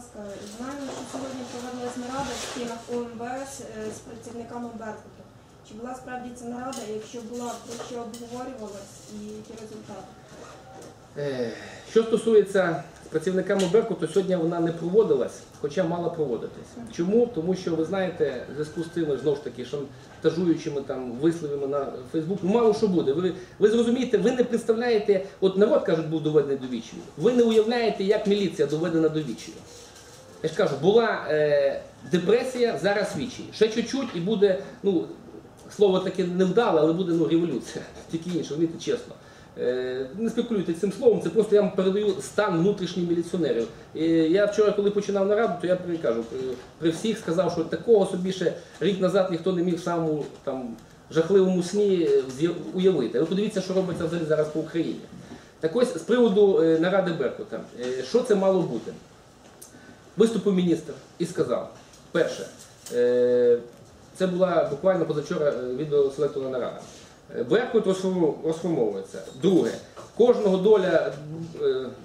ласка, знаємо, що сьогодні проводилась нарада в стінах ОМВС е, з працівниками Беркуту. Чи була справді ця нарада, якщо була, про що обговорювалась і які результати? Е, Що стосується з працівниками Беркуту, сьогодні вона не проводилась, хоча мала проводитись. Чому? Тому що ви знаєте, в зв'язку з тими знову ж таки шантажуючими там висловами на Фейсбук, ну мало що буде. Ви, ви зрозумієте, ви не представляєте, от народ кажуть, був доведений до відчаю. Ви не уявляєте, як міліція доведена до відчаю. Я ж кажу, була е, депресія, зараз відчай. Ще чуть-чуть і буде, ну, слово таке невдале, але буде ну, революція. Тільки інше, розумієте, чесно. Е, Не спекулюйте цим словом, це просто я вам передаю стан внутрішніх міліціонерів. І я вчора, коли починав нараду, то я кажу, при, при всіх сказав, що такого собі ще рік назад ніхто не міг в самому там, жахливому сні е, уявити. Ви подивіться, що робиться взагалі зараз по Україні. Так ось з приводу е, наради Беркута, Е, що це мало бути? Виступив міністр і сказав: перше, е, це була буквально позавчора е, відеоселекторна нарада. Е, Беркут розформовується. Друге, кожного доля,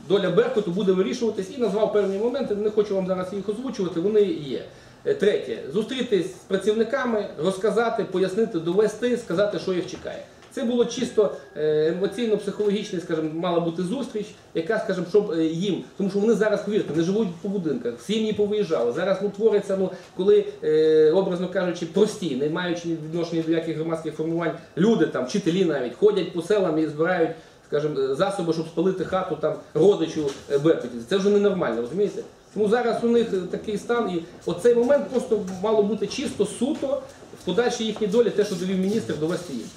доля Беркуту буде вирішуватись і назвав певні моменти. Не хочу вам зараз їх озвучувати, вони є. Третє, зустрітись з працівниками, розказати, пояснити, довести, сказати, що їх чекає. Це було чисто е, емоційно-психологічна, скажімо, мала бути зустріч, яка, скажімо, щоб е, їм, тому що вони зараз, повірте, не живуть по будинках, сім'ї повиїжджали. Зараз ну, твориться, ну, коли, е, образно кажучи, прості, не маючи відношення до яких громадських формувань, люди там, вчителі навіть, ходять по селам і збирають, скажімо, засоби, щоб спалити хату там родичу Беркутівця. Це вже ненормально, розумієте? Тому зараз у них такий стан, і оцей момент просто мало бути чисто суто в подальшій їхній долі, те, що довів міністр, довести їм.